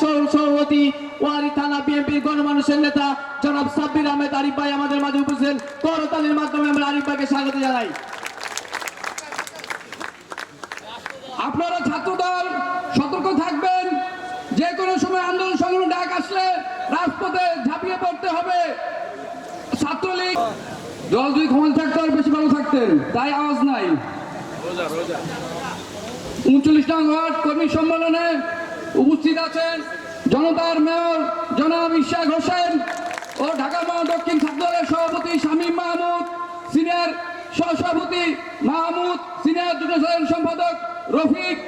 সাবেক সভাপতি ওয়ারি থানা বিএনপির গণমানুষের নেতা জনাব সাব্বির আহমেদ আরিফ ভাই আমাদের মাঝে উপস্থিত। করতালির মাধ্যমে আমরা আরিফ ভাইকে স্বাগত জানাই। আপনারা ছাত্রদল, সতর্ক থাকবেন। যে কোনো সময় আন্দোলন সংগ্রাম ডাক আসলে রাজপথে ঝাঁপিয়ে পড়তে হবে। ছাত্রলীগ, দল দুই ক্ষমতা থাকতে আর বেশি ভালো থাকতেন, তাই আওয়াজ নাই। উনচল্লিশ নং ওয়ার্ড কর্মী সম্মেলনে উপস্থিত আছেন জনতার মেয়র জনাব ইশাক হোসেন ও ঢাকা মহা দক্ষিণ ছাত্র দলের সভাপতি শামীম মাহমুদ, সিনিয়র সহসভাপতি মাহমুদ, সিনিয়র যুগ্ম সাধারণ সম্পাদক রফিক,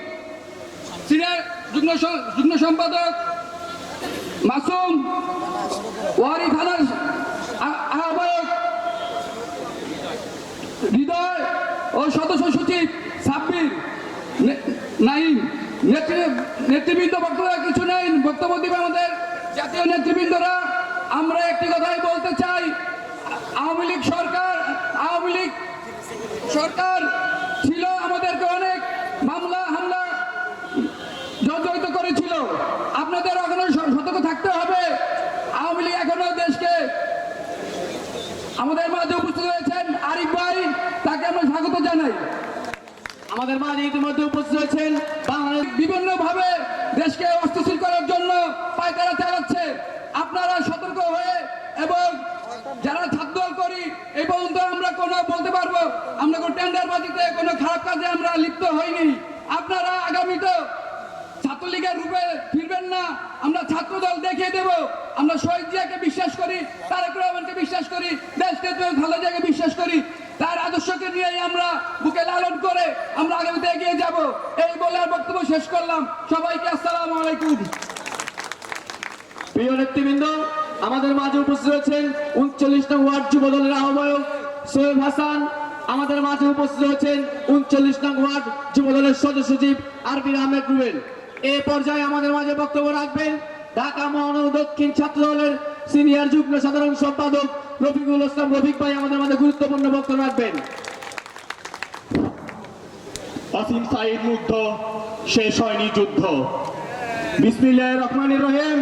সিনিয়র যুগ্ম যুগ্ম সম্পাদক মাসুম ওয়ারি থানার আহ্বায়ক হৃদয় ও সদস্য সচিব সাব্বির নাইম নেতৃবৃন্দ বক্তব্য কিছু নেই, বক্তব্য দিবে আমাদের জাতীয় নেতৃবৃন্দরা। আমরা একটি কথাই বলতে চাই, আওয়ামী লীগ সরকার, আওয়ামী লীগ সরকার ছিল আমাদেরকে অনেক মামলা, হামলা জর্জরিত করেছিল। আপনাদের এখনও সতর্ক থাকতে হবে। আওয়ামী লীগ এখনও দেশকে আমাদের মাঝে উপস্থিত হয়েছেন আরিফ ভাই তাকে আমরা স্বাগত জানাই আমাদের মাঝে ইতিমধ্যে উপস্থিত হয়েছেন বাংলাদেশ বিভিন্ন ভাবে দেশকে অস্থিতিশীল করার জন্য পায়তারা চালাচ্ছে। আপনারা সতর্ক হয়ে এবং যারা ছাত্রদল করি, এই পর্যন্ত আমরা কোনো বলতে পারব, আমরা কোনো টেন্ডারবাজিতে, কোনো খারাপ কাজে আমরা লিপ্ত হইনি। আপনারা আগামীতে ছাত্রলীগের রূপে ফিরবেন না, আমরা ছাত্রদল দেখিয়ে দেব। আমরা শহীদ জিয়াকে বিশ্বাস করি, তারেক রহমানকে বিশ্বাস করি, দেশকে খালেদাকে বিশ্বাস করি। আদর্শকে নিয়েই আমরা বুকে লালন করে আমরা আগামীতে এগিয়ে যাব। এই বলে আর বক্তব্য শেষ করলাম। সবাইকে আসসালামু আলাইকুম। প্রিয় নেতৃবৃন্দ, আমাদের মাঝে উপস্থিত হয়েছেন উনচল্লিশ নং ওয়ার্ড যুব দলের আহ্বায়ক সোহেব হাসান। আমাদের মাঝে উপস্থিত হয়েছেন উনচল্লিশ নং ওয়ার্ড যুব দলের সদস্য সচিব আরবির আহমেদ রুবেল। এই পর্যায়ে আমাদের মাঝে বক্তব্য রাখবেন ঢাকা মহানগর দক্ষিণ ছাত্র সিনিয়র যুগ্ম সাধারণ সম্পাদক রফিকুল ইসলাম রফিক ভাই আমাদের মাঝে গুরুত্বপূর্ণ বক্তব্য রাখবেন। অসীম সাইদ মুগ্ধ, শেষ হয়নি যুদ্ধ। বিসমিল্লাহ রহমানির রহিম।